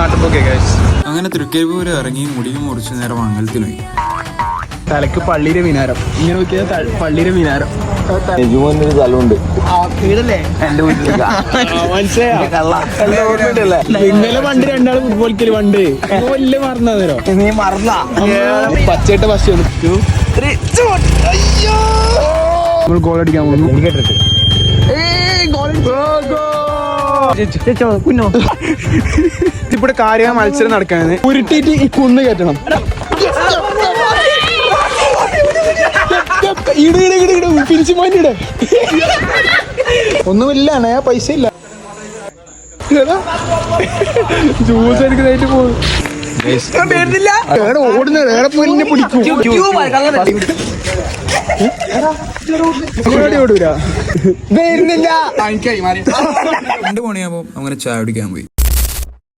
നാട്ടിൽ ഗൈസ് അങ്ങനെ തൃക്കരിപ്പൂര് ഇറങ്ങി മുടിയും മുറിച്ച് നേരം മംഗലത്തിൽ പോയി. തലക്ക് പള്ളിയിലെ മിനാരം. ഇങ്ങനെ നോക്കിയാൽ പള്ളിയിലെ മിനാരം. യജുമോനൊരു സ്ഥലമുണ്ട് ഇന്നലെ പണ്ട് രണ്ടാൾ ഫുട്ബോൾ കളി പണ്ട് വല്ല മറന്നോ? നീ മറന്ന പച്ചയിട്ട പശു നമ്മൾ ഗോൾ അടിക്കാൻ പോകുന്നു. കുഞ്ഞോ? ഇവിടെ കാര്യ മത്സരം നടക്കാന്ന് ഉരുട്ടിട്ട് ഈ കുന്ന് കയറ്റണം. ഒന്നുമില്ല പൈസ ഇല്ല. ജ്യൂസ് എടുക്കുന്നതായിട്ട് പോകും ഓടുന്നത് വേറെ പോയി പിടിക്കും. ഓടി ഓടൂല. വരുന്നില്ല. രണ്ട് മണിയാകുമ്പോൾ അങ്ങനെ ചായ കുടിക്കാൻ പോയി.